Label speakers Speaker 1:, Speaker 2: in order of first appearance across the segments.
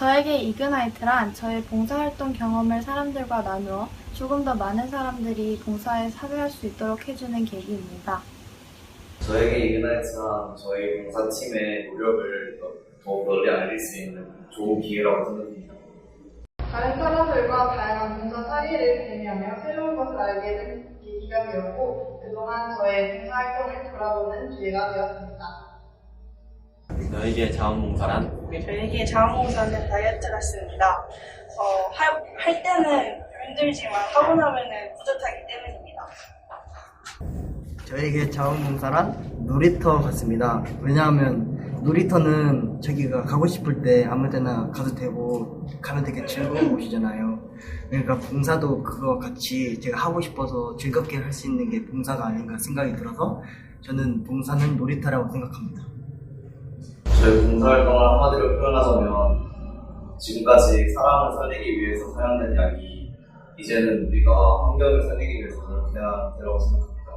Speaker 1: 저에게 이그나이트란 저의 봉사활동 경험을 사람들과 나누어 조금 더 많은 사람들이 봉사에 참여할 수 있도록 해주는 계기입니다.
Speaker 2: 저에게 이그나이트란 저희 봉사팀의 노력을 더- 더욱 널리 알릴 수 있는 좋은 기회라고 생각합니다.
Speaker 3: 다른 사람들과 다양한 봉사 사례를 공유하며 새로운 것을 알게 된 계기가 되었고 그동안 저의 봉사활동을 돌아보는 기회가 되었습니다.
Speaker 4: 너에게 자원봉사란?
Speaker 5: 저에게 자원봉사는 다이어트 같습니다. 어, 할, 할 때는 힘들지만 하고 나면은 뿌듯하기 때문입니다.
Speaker 6: 저에게 자원봉사란 놀이터 같습니다. 왜냐하면 놀이터는 저기가 가고 싶을 때 아무 데나 가도 되고 가면 되게 즐거운 곳이잖아요. 그러니까 봉사도 그거 같이 제가 하고 싶어서 즐겁게 할 수 있는 게 봉사가 아닌가 생각이 들어서 저는 봉사는 놀이터라고 생각합니다.
Speaker 2: 저희 봉사활동을 한마디로 표현하자면 지금까지 사람을 살리기 위해서 사용된 약이 이제는 우리가 환경을 살리기 위해서 그냥 되라고 생각합니다.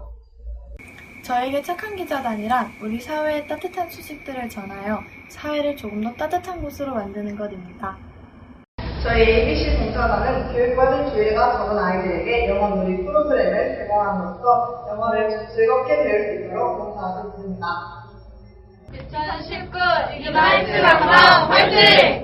Speaker 1: 저에게 착한 기자단이란 우리 사회에 따뜻한 소식들을 전하여 사회를 조금 더 따뜻한 곳으로 만드는 것입니다.
Speaker 3: 저희 ABC 봉사단은 교육받을 기회가 적은 아이들에게 영어 놀이 프로그램을 제공함으로써 영어를 즐겁게 배울 수 있도록 봉사하고 있습니다.
Speaker 7: 2019 이그나이트 강사 화이팅!